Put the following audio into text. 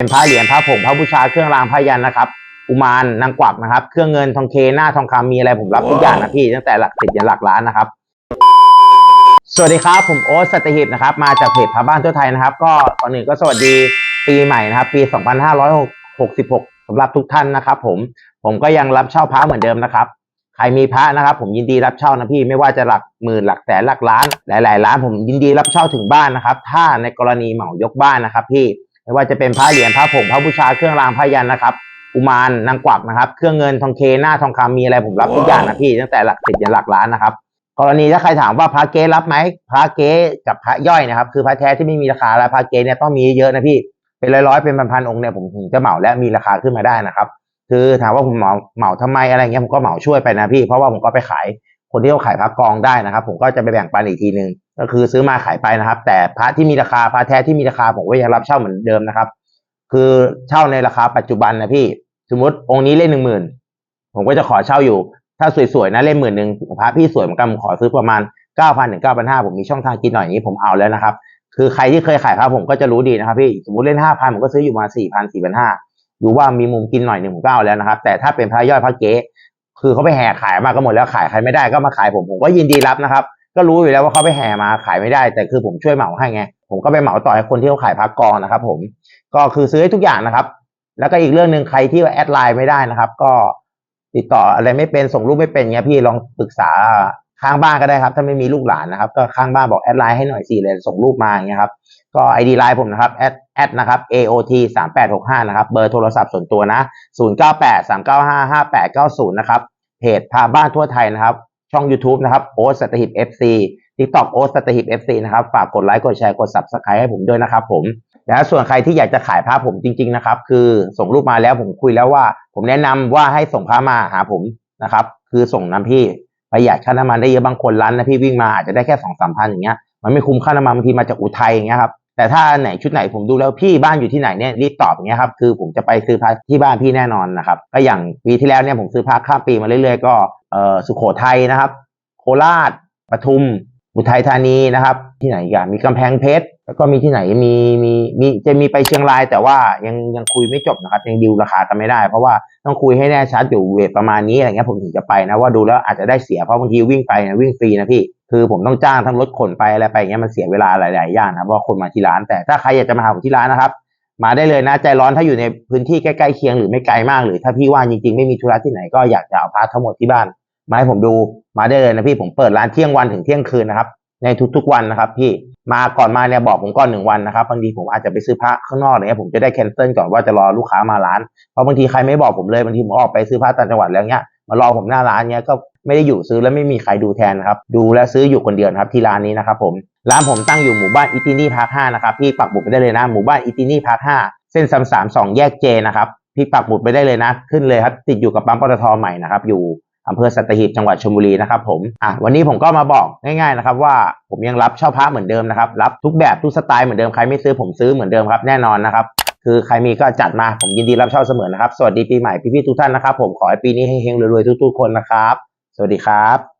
เป็นพระเหรียญพระผงพระบูชาเครื่องรางพระยันนะครับอุมารนางกวักนะครับ เครื่องเงินทองเคหน้าทองคำมีอะไรผมรับทุกอย่างนะพี่ตั้งแต่หลักสิบยันหลักล้านนะครับ สวัสดีครับผมโอ๊ตสัตหิบนะครับ มาจากเพจพระบ้านทั่วไทยนะครับ ก็ก่อนอื่นก็สวัสดีปีใหม่นะครับ ปี 2566สำหรับทุกท่านนะครับ ผมผมก็ยังรับเช่าพระเหมือนเดิมนะครับ ใครมีพระนะครับ ผมยินดีรับเช่านะพี่ไม่ว่าจะหลักหมื่นหลักแสนหลักล้าน หลาย ๆ ล้านผมยินดีรับเช่าถึงบ้านนะครับ ถ้าในกรณีเหมายกบ้านนะครับ พี่ ไม่ว่าจะเป็นพระเหรียญพระผงพระบูชาเครื่องรางพระยันนะครับอุมารนางกวักนะครับ เครื่องเงินทองเคหน้าทองคำมีอะไรผมรับทุกอย่างนะพี่ตั้งแต่หลักสิบยันหลักล้านนะครับ กรณีถ้าใครถามว่าพระเก๊รับไหมพระเก๊กับพระย่อยนะครับ คือพระแท้ที่ไม่มีราคาแล้วพระเก๊เนี่ยต้องมีเยอะนะพี่เป็นร้อยๆเป็นพันๆองค์เนี่ยผมถึงจะเหมาและมีราคาขึ้นมาได้นะครับ คือถามว่าผมเหมาเหมาทำไมอะไรเงี้ยผมก็เหมาช่วยไปนะพี่ เพราะว่าผมก็ไปขายคนที่เขาขายพระกองได้นะครับ ผมก็จะไปแบ่งปันอีกทีหนึ่ง ก็คือซื้อมาขายไปนะครับ แต่พระที่มีราคาพระแท้ที่มีราคาผมก็ยังรับเช่าเหมือนเดิมนะครับ คือเช่าในราคาปัจจุบันนะพี่สมมติองค์นี้เล่นหนึ่งหมื่นผมก็จะขอเช่าอยู่ ถ้าสวยๆนะเล่นหมื่นหนึ่งพระพี่สวยเหมือนกันขอซื้อประมาณเก้าพันถึงเก้าพันห้าผมมีช่องทางกินหน่อยนี้ผมเอาแล้วนะครับ คือใครที่เคยขายพระผมก็จะรู้ดีนะครับพี่สมมติเล่นห้าพันผมก็ซื้ออยู่มาสี่พันสี่พันห้าดูว่ามีมุมกินหน่อยหนึ่งผมก็เอาแล้วนะครับ แต่ถ้าเป็นพระย่อยพระเก๊คือเขาไปแห่ขายมาก็หมดแล้วขายใครไม่ได้ก็มาขายผมผมก็ยินดีรับนะครับ ก็รู้อยู่แล้วว่าเขาไปแห่มาขายไม่ได้ แต่คือผมช่วยเหมาให้ไง ผมก็ไปเหมาต่อให้คนที่เขาขายพระกองนะครับ ผม ก็คือซื้อให้ทุกอย่างนะครับ แล้วก็อีกเรื่องหนึ่งใครที่แอดไลน์ไม่ได้นะครับ ก็ติดต่ออะไรไม่เป็นส่งรูปไม่เป็นเงี้ยพี่ลองปรึกษาข้างบ้านก็ได้ครับ ถ้าไม่มีลูกหลานนะครับ ก็ข้างบ้านบอกแอดไลน์ให้หน่อยสิเลยส่งรูปมาอย่างเงี้ยครับก็ไอดีไลน์ผมนะครับแอดแอดนะครับ aot สามแปดหกห้านะครับ เบอร์โทรศัพท์ส่วนตัวนะศูนย์เก้าแปดสามเก้าห้าห้าแปดเก้าศูนย์นะครับเพจพาบ้านทั่วไทยนะครับ ช่อง YouTube นะครับโอ๊ตสัตหิบ FC TikTok โอ๊ตสัตหิบ FC นะครับ ฝากกดไลค์ กดแชร์ กด Subscribe ให้ผมด้วยนะครับผมแล้วส่วนใครที่อยากจะขายพระผมจริง ๆ นะครับ คือส่งรูปมาแล้วผมคุยแล้วว่า ผมแนะนำว่าให้ส่งพระมาหาผมนะครับ คือส่งน้ำพี่ประหยัดค่าน้ำมันได้เยอะบางคนร้านนะพี่วิ่งมาอาจจะได้แค่สองสามพันอย่างเงี้ยมันไม่คุ้มค่าน้ำมันบางทีมาจากอุทัยอย่างเงี้ยครับ แต่ถ้าไหนชุดไหนผมดูแล้วพี่บ้านอยู่ที่ไหนเนี่ยรีบตอบอย่างเงี้ยครับคือผมจะไปซื้อพระที่บ้านพี่แน่นอนนะครับก็อย่างปีที่แล้วเนี่ยผมซื้อพระข้ามปีมาเรื่อยๆก็เออสุโขทัยนะครับ โคราชปทุมอุทัยธานีนะครับ ที่ไหนกันมีกำแพงเพชรแล้วก็มีที่ไหนมีมีมีจะมีไปเชียงราย แต่ว่ายังยังคุยไม่จบนะครับ ยังดิวราคากันไม่ได้ เพราะว่าต้องคุยให้แน่ชัดอยู่เวทประมาณนี้อะไรเงี้ยผมถึงจะไปนะว่าดูแล้วอาจจะได้เสียเพราะบางทีวิ่งไปนะวิ่งฟรีนะพี่ คือผมต้องจ้างทั้งรถขนไปอะไรไปอย่างเงี้ยมันเสียเวลาหลาย ๆ อย่างนะเพราะว่าคนมาที่ร้าน แต่ถ้าใครอยากจะมาหาผมที่ร้านนะครับ มาได้เลยนะใจร้อนถ้าอยู่ในพื้นที่ใกล้ๆเคียงหรือไม่ไกลมากหรือถ้าพี่ว่างจริง ๆ ไม่มีธุระที่ไหนก็อยากจะเอาพาทั้งหมดที่บ้านมาให้ผมดูมาได้เลยนะพี่ผมเปิดร้านเที่ยงวันถึงเที่ยงคืนนะครับในทุกๆวันนะครับพี่มาก่อนมาเนี่ยบอกผมก่อนหนึ่งวันนะครับบางทีผมอาจจะไปซื้อพระข้างนอกเนี่ยผมจะได้แคนเซิลก่อนว่าจะรอลูกค้ามาร้านเพราะบางทีใครไม่บอกผมเลยบางทีผมออกไปซื้อพระต่างจังหวัดแล้วเนี้ยมารอผมหน้าร้านเนี้ยก็ ไม่ได้อยู่ซื้อแล้วไม่มีใครดูแทนนะครับดูแลซื้ออยู่คนเดียวนะครับที่ร้านนี้นะครับผมร้านผมตั้งอยู่หมู่บ้านอิตินี่พาร์คห้านะครับพี่ปักหมุดไปได้เลยนะหมู่บ้านอิตินี่พาร์คห้าเส้นสามสามสองแยกเจนะครับพี่ปักหมุดไปได้เลยนะขึ้นเลยครับติดอยู่กับปั๊มปตทใหม่นะครับอยู่อำเภอสัตหีบจังหวัดชลบุรีนะครับผมอะวันนี้ผมก็มาบอกง่ายๆนะครับว่าผมยังรับเช่าพระเหมือนเดิมนะครับรับทุกแบบทุกสไตล์เหมือนเดิมใครไม่ซื้อผมซื้อเหมือนเดิมครับแน่นอนนะครับคือใครมีก็จัดมาผมยินดีรับเช่าเสมอนะครับสวัสดีปีใหม่พี่ๆทุกท่านนะครับผมขอให้ปีนี้เฮงๆรวยๆทุกๆคนนะครับ สวัสดีครับ